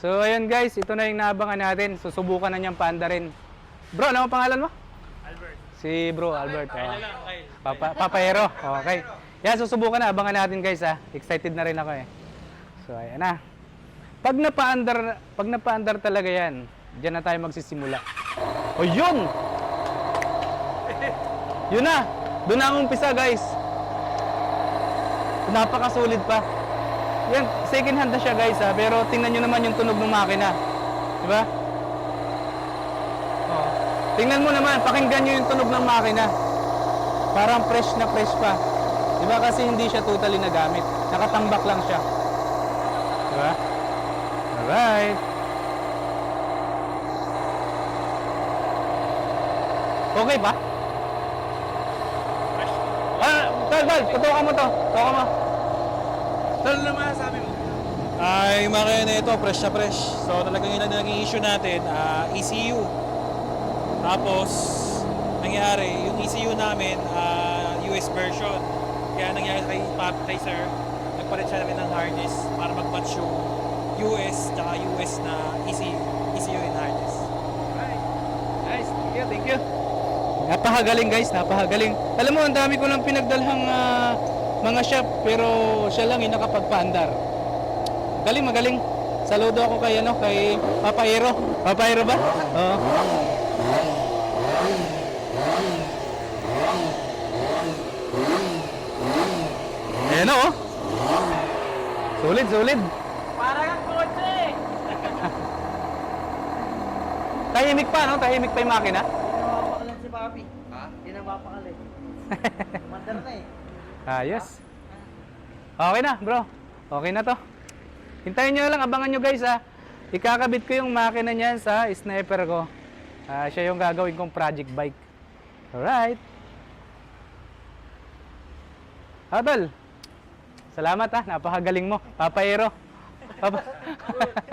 So ayun guys, ito na yung naabangan natin. Susubukan na niyang paanda rin. Bro, ano ang pangalan mo? Albert. Si bro, Albert. Kyle Oh. Kyle. Papa, Papaero. Okay. Yan, susubukan na. Abangan natin guys ha. Excited na rin ako eh. So ayan na. Pag napa-under, pag napa-under talaga yan, diyan na tayo magsisimula. O yun! Yun na! Doon na ang umpisa guys. Napakasulit pa. Yan, second hand na siya guys ha, pero tingnan nyo naman yung tunog ng makina. Di ba? Oh. Tingnan mo naman, pakinggan nyo yung tunog ng makina. Parang fresh na fresh pa. Di ba kasi hindi siya totally nagamit. Nakatambak lang siya. Di ba? Alright. Okay ba? Ah, Tal, Tal, tutukan mo to. Tutukan mo. Tol na masasabi mo. Ay, yung makina na ito, fresh na fresh. So talagang yun ang naging issue natin, ah, ECU. Tapos, nangyari, yung ECU namin, ah, US version. Kaya nangyari kay, Pap, kay Sir, nagpalit siya namin ng harness para mag-match yung US tsaka US na E ECU, ECU and harness. Alright. Nice. Thank you, thank you. Napakagaling guys, napakagaling. Alam mo, ang dami ko lang pinagdalhang ah, mga shop, pero siya lang yung nakapagpaandar. Galing, magaling. Saludo ako kay ano, kay Papaero. Papaero ba? Oo. Ayan o, oh. Sulit, sulit. Para kang kotse! Tahimik pa, no? Tahimik pa yung makina. Hindi na mapakalan si Papi. Ha? Hindi na mapakalan. Mandar na eh. Ayos. Okay na, bro. Okay na to. Hintayin nyo lang, abangan nyo guys ha. Ikakabit ko yung makina niyan sa sniper ko. Ah, siya yung gagawin kong project bike. Alright. Adol. Salamat ha, napakagaling mo. Papaero. Papa